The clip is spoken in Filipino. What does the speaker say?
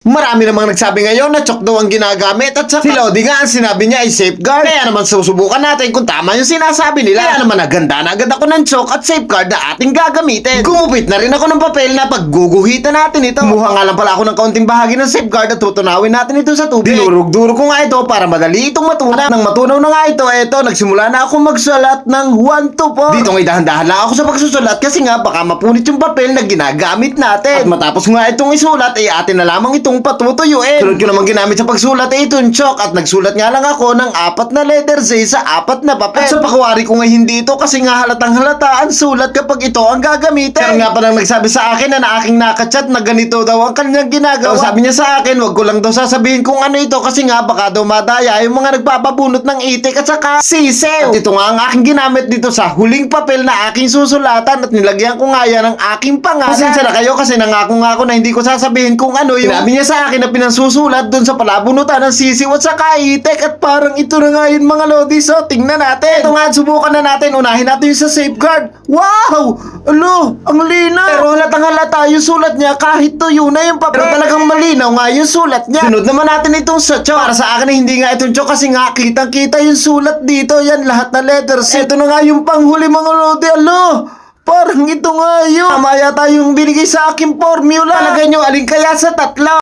Marami namang nagsabi ngayon na chok daw ang ginagamit at saka si Lodi nga ang sinabi niya ay safeguard. Kaya naman susubukan natin kung tama yung sinasabi nila. Kaya naman naganda na agad ako ng chok at safeguard na ating gagamitin. Gumupit na rin ako ng papel na pagguguhitan natin ito. Kumuha nga lang pala ako ng kaunting bahagi ng safeguard at tutunawin natin ito sa tubig. Dinurog-duro ko nga ito para madali itong matunaw. At nang matunaw na nga ito, eto, nagsimula na ako magsulat ng 1 to 4. Dito ngay dahan-dahan lang ako sa pagsusulat kasi nga baka mapunit yung papel na ginagamit natin. At matapos nga itong isulat, ay atin na lamang itong patutuyuin. Sunod ko naman ginamit sa pagsulat ay itong chalk at nagsulat nga lang ako ng apat na letters eh sa apat na papel. At sa pakuwari ko nga hindi ito kasi nga halatang halata ang sulat kapag ito ang gagamitin. Pero nga pa nang nagsabi sa akin na na aking nakachat na ganito daw ang kanyang ginagawa. So, sabi niya sa akin, wag ko lang daw sasabihin kung ano ito kasi nga baka daw madaya yung mga nagpapabunot ng itik at saka sisew. At ito nga ang aking ginamit dito sa huling papel na aking susulatan at nilagyan ko nga yan ng aking pangalan. Pasensya na kayo kasi nangako nga ako na hindi ko sasabihin kung ano yung Sinabi niya sa akin na pinasusulat dun sa palabunutan ng sisiw at saka itik at parang ito na nga yun mga lodi. So tingnan natin. Ito nga subukan na natin. Unahin natin yung sa safeguard. Wow! Alo, ang linaw. Pero halatang halata yung sulat niya kahit tuyo na yung papel. Pero talagang malinaw nga yung sulat niya. Sunod naman natin itong sa chok. Para sa akin hindi nga itong chok kasi nga kitang kita yung sulat dito. Yan lahat na letters. Ito na nga yung panghuli mga lodi. Alo! Parang ito nga yun. Tama yata yung binigay sa aking formula. Palagay nyo alin kaya sa tatlo.